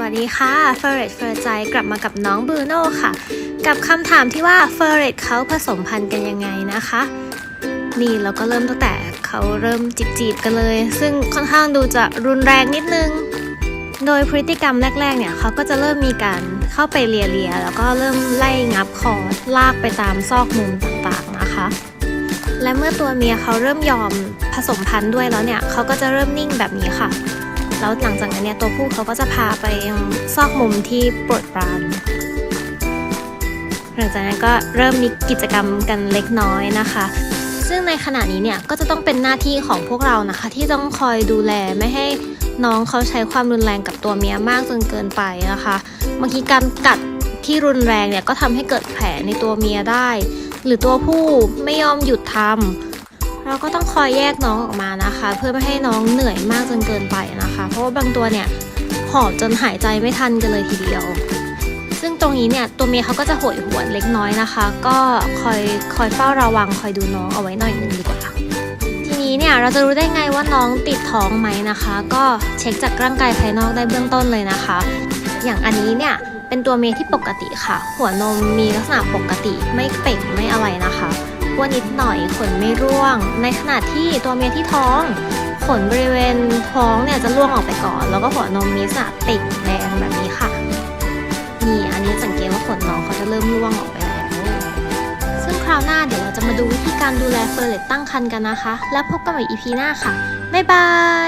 วัสดีค่ะเฟอร e ตเฟอร์ใจกลับมากับน้องบูโน่ค่ะ กับคำถามที่ว่าเฟอร e ตเขาผสมพันธุ์กันยังไงนะคะ นี่เราก็เริ่มตั้งแต่เขาเริ่มจีบๆกันเลย ซึ่งค่อนข้างดูจะรุนแรงนิดนึง โดยพฤติกรรมแรกๆเนี่ยเขาก็จะเริ่มมีการเข้าไปเลียๆแล้วก็เริ่มไล่งับคอลากไปตามซอกมุมต่างๆนะคะ และเมื่อตัวเมียเขาเริ่มยอมผสมพันธุ์ด้วยแล้วเนี่ยเขาก็จะเริ่มนิ่งแบบนี้ค่ะ แล้วหลังจากนั้นเนี่ยตัวผู้เขาก็จะพาไปยังซอกมุมที่โปรดปรานหลังจากนั้นก็เริ่มมีกิจกรรมกันเล็กน้อยนะคะ ซึ่งในขณะนี้เนี่ยก็จะต้องเป็นหน้าที่ของพวกเรานะคะ ที่ต้องคอยดูแลไม่ให้น้องเขาใช้ความรุนแรงกับตัวเมียมากจนเกินไปนะคะบางทีการกัดที่รุนแรงเนี่ยก็ทำให้เกิดแผลในตัวเมียได้ หรือตัวผู้ไม่ยอมหยุดทำ เราก็ต้องคอยแยกน้องออกมานะคะ เพื่อไม่ให้น้องเหนื่อยมากจนเกินไปนะคะ เพราะว่าบางตัวเนี่ยหอบจนหายใจไม่ทันกันเลยทีเดียว ซึ่งตรงนี้เนี่ยตัวเมียเขาก็จะโหยหวนเล็กน้อยนะคะ ก็คอยคอยเฝ้าระวังคอยดูน้องเอาไว้หน่อยนึงดีกว่าทีนี้เนี่ยเราจะรู้ได้ไงว่าน้องติดท้องไหมนะคะ ก็เช็คจากร่างกายภายนอกได้เบื้องต้นเลยนะคะ อย่างอันนี้เนี่ยเป็นตัวเมียที่ปกติค่ะ หัวนมมีลักษณะปกติไม่เป่งไม่อะไรนะคะ กวนนิดหน่อยขนไม่ร่วง ในขณะที่ตัวเมียที่ท้อง ขนบริเวณท้องเนี่ยจะร่วงออกไปก่อน แล้วก็หัวนมมีลักษณะติ่งแดงแบบนี้ค่ะนี่อันนี้สังเกตว่าขนน้องเขาจะเริ่มร่วงออกไปแล้ว ซึ่งคราวหน้าเดี๋ยวเราจะมาดูวิธีการดูแลเฟอร์เรตตั้งครรภ์กันนะคะ แล้วพบกันใหม่ EP หน้าค่ะ บ๊ายบาย